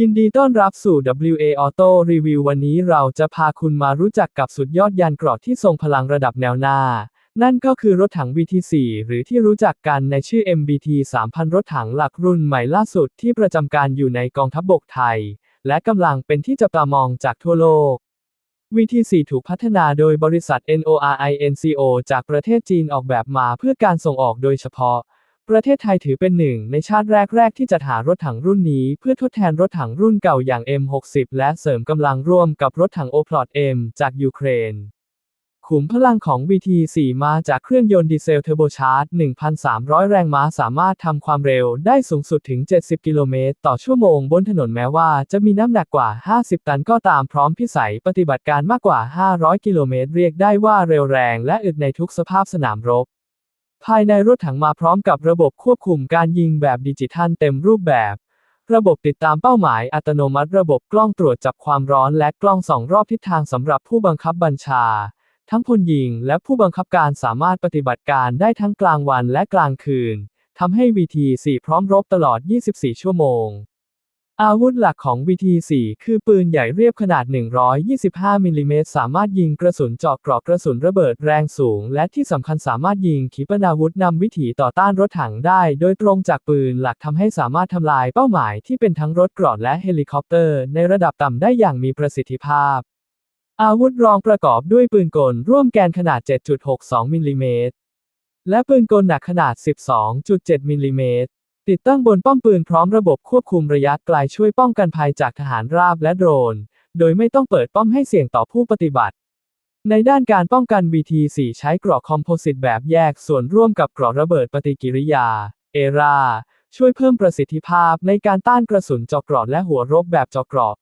ยินดีต้อนรับสู่ WA Auto Review วันนี้เราจะพาคุณมารู้จักกับสุดยอดยานเกราะที่ทรงพลังระดับแนวหน้า นั่นก็คือรถถัง BT4 หรือที่รู้จักกันในชื่อ MBT 3000 รถถังหลักรุ่นใหม่ล่าสุดที่ประจำการอยู่ในกองทัพบบกไทย และกำลังเป็นที่จับตามองจากทั่วโลก VT4 ถูกพัฒนาโดยบริษัท NORINCO จากประเทศจีนออกแบบมาเพื่อการส่งออกโดยเฉพาะ ประเทศไทยถือเป็นหนึ่งในชาติแรก ๆ ที่จัดหารถถังรุ่นนี้เพื่อทดแทนรถถังรุ่นเก่าอย่าง M60 และเสริมกำลังร่วมกับรถถัง Oplot M จากยูเครน ขุมพลังของ VT4 มาจากเครื่องยนต์ดีเซลเทอร์โบชาร์จ 1,300 แรงม้าสามารถทำความเร็วได้สูงสุดถึง 70 กิโลเมตรต่อชั่วโมงบนถนนแม้ว่าจะมีน้ำหนักกว่า 50 ตันก็ตามพร้อมพิสัยปฏิบัติการมากกว่า 500 กิโลเมตรเรียกได้ว่าเร็วแรงและอึดในทุกสภาพสนามรบ ภายในรถถังมาพร้อมกับระบบควบคุมการยิงแบบดิจิทัลเต็มรูปแบบ ระบบติดตามเป้าหมายอัตโนมัติระบบกล้องตรวจจับความร้อนและกล้องส่องรอบทิศทางสำหรับผู้บังคับบัญชา ทั้งพลยิงและผู้บังคับการสามารถปฏิบัติการได้ทั้งกลางวันและกลางคืนทำให้ VT4 พร้อมรบตลอด 24 ชั่วโมง อาวุธหลักของ VT4 คือปืนใหญ่เรียบขนาด 125มิลลิเมตรสามารถยิงกระสุนเจาะเกราะกระสุนระเบิดแรงสูง และที่สำคัญสามารถยิงขีปนาวุธนำวิถีต่อต้านรถถังได้ โดยตรงจากปืนหลักทำให้สามารถทำลายเป้าหมายที่เป็นทั้งรถเกราะและเฮลิคอปเตอร์ ในระดับต่ำได้อย่างมีประสิทธิภาพ อาวุธรองประกอบด้วยปืนกลร่วมแกนขนาด 7.62มิลลิเมตรและปืนกลหนักขนาด 12.7มิลลิเมตร ติดตั้งบนป้อมปืนพร้อมระบบควบคุมระยะไกลช่วยป้องกันภัยจากทหารราบและโดรน โดยไม่ต้องเปิดป้อมให้เสี่ยงต่อผู้ปฏิบัติ ในด้านการป้องกัน BT4 ใช้เกราะคอมโพสิตแบบแยกส่วนร่วมกับเกราะระเบิดปฏิกิริยา เอราช่วยเพิ่มประสิทธิภาพในการต้านกระสุนเจาะเกราะและหัวรบแบบเจาะเกราะ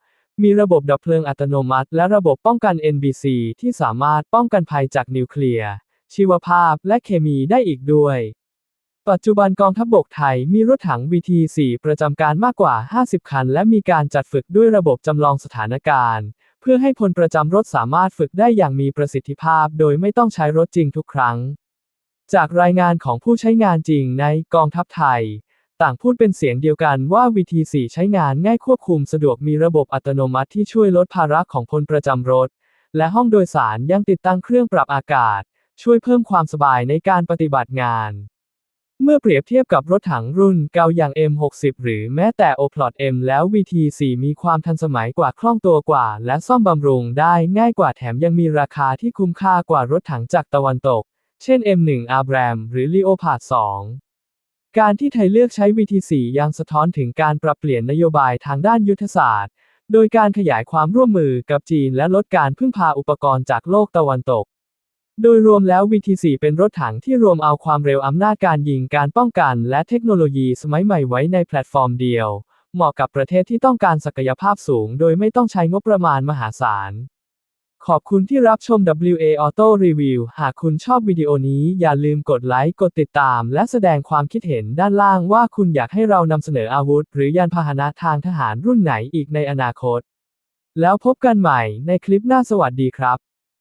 มีระบบดับเพลิงอัตโนมัติ และระบบป้องกัน NBC ที่สามารถป้องกันภัยจากนิวเคลียร์ชีวภาพและเคมีได้อีกด้วย ปัจจุบันกองทัพบบกไทยมีรถถัง VT4 ประจำการมากกว่า 50 คัน และมีการจัดฝึกด้วยระบบจำลองสถานการณ์ เพื่อให้พลประจำรถสามารถฝึกได้อย่างมีประสิทธิภาพ โดยไม่ต้องใช้รถจริงทุกครั้ง จากรายงานของผู้ใช้งานจริงในกองทัพไทย ต่างพูดเป็นเสียงเดียวกันว่า VT4 ใช้งานง่ายควบคุมสะดวกมีระบบอัตโนมัติที่ช่วยลดภาระของพลประจำรถ และห้องโดยสารยังติดตั้งเครื่องปรับอากาศ ช่วยเพิ่มความสบายในการปฏิบัติงาน เมื่อเปรียบเทียบกับรถถังรุ่นเก่าอย่าง M60 หรือแม้แต่ Oplot M แล้ว VT4 มีความทันสมัยกว่าคล่องตัวกว่า และซ่อมบำรุงได้ง่ายกว่าแถมยังมีราคาที่คุ้มค่ากว่ารถถังจากตะวันตก เช่น M1 Abram หรือ Leopard 2 การที่ไทยเลือกใช้ VT4 ยังสะท้อนถึงการปรับเปลี่ยนนโยบายทางด้านยุทธศาสตร์ โดยการขยายความร่วมมือกับจีนและลดการพึ่งพาอุปกรณ์จากโลกตะวันตก โดยรวมแล้ว VT4 เป็นรถถังที่รวมเอาความเร็วอำนาจการยิงการป้องกันและเทคโนโลยีสมัยใหม่ไว้ในแพลตฟอร์มเดียว เหมาะกับประเทศที่ต้องการศักยภาพสูง โดยไม่ต้องใช้งบประมาณมหาศาล ขอบคุณที่รับชม WA Auto Review หากคุณชอบวิดีโอนี้อย่าลืมกดไลค์ กดติดตาม และแสดงความคิดเห็นด้านล่างว่าคุณอยากให้เรานำเสนออาวุธ หรือยานพาหนะทางทหารรุ่นไหนอีกในอนาคต แล้วพบกันใหม่ในคลิปหน้าสวัสดีครับ